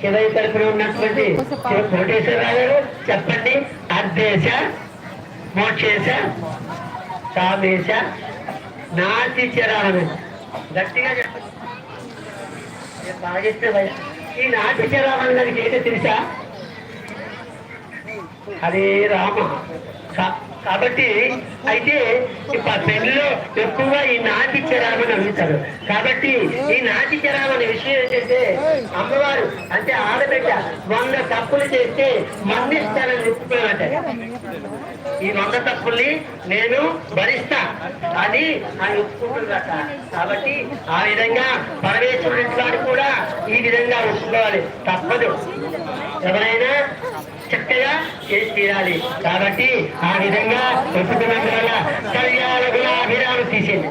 శివయ్య తరపున ఉన్నటువంటి శివ కోటేశ్వరరావు గారు చెప్పండి. అర్ధేశ మోక్షేశ కామేశ నాటి చరాలను గట్టిగా చెప్పండి. ఈ నాటి చరామని దానికి ఏంటో తెలుసా? హరే రామ. కాబట్టి అయితే ఈ ప- పెళ్ళిలో ఎక్కువగా ఈ నాటి చరామని కాబట్టి ఈ నాటి చరామ అనే విషయం ఏంటంటే అమ్మవారు అంటే ఆడబిడ్డ వంద తప్పులు చేస్తే మన్నిస్తానని చెప్పుకున్నట్ట ఈ వంద తప్పుల్ని నేను భరిస్తా. అని ఆయన ఒప్పుకుంటుందట కాబట్టి ఆ విధంగా పరమేశ్వరుడి వాడు కూడా ఈ విధంగా ఒప్పుకోవాలి తప్పదు. ఎవరైనా చక్కగా చేసి తీరాలి. కాబట్టి ఆ విధంగా ఒప్పుకున్నందువల్ల కళ్యాణ గుణాభిరామ తీసేది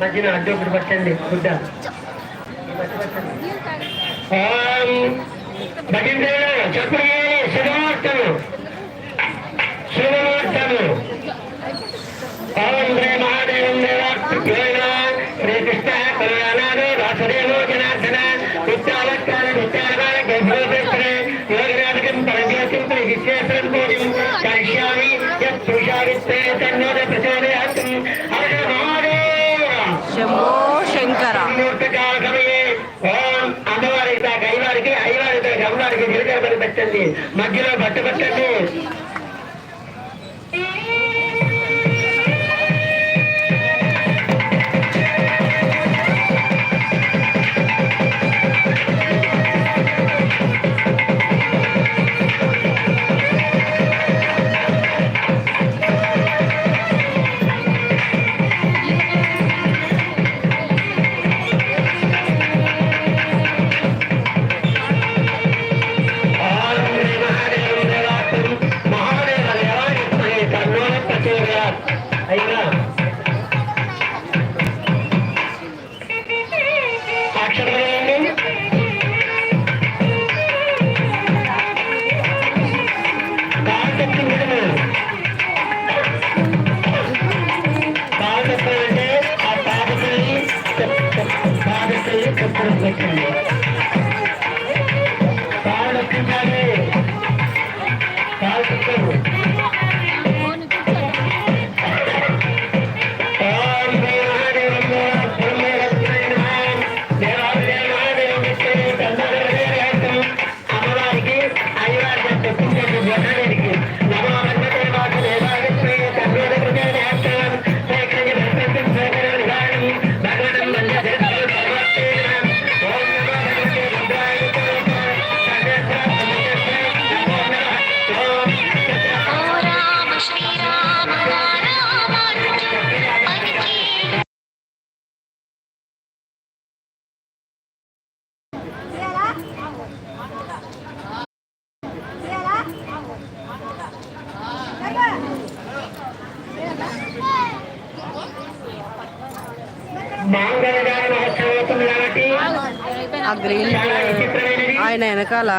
మధ్యన అడ్డు ఒకటి పట్టండి. గుడ్డ మధ్య శంభో శంకర. అమ్మవారికి అయ్యవారికి అయ్యవారికి పెట్టండి మధ్యలో బట్ట పెట్టండి. بارد کي ميدان ఆ గ్రీన్ ఆయన వెనకాల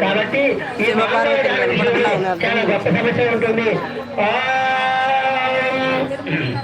కాబట్టి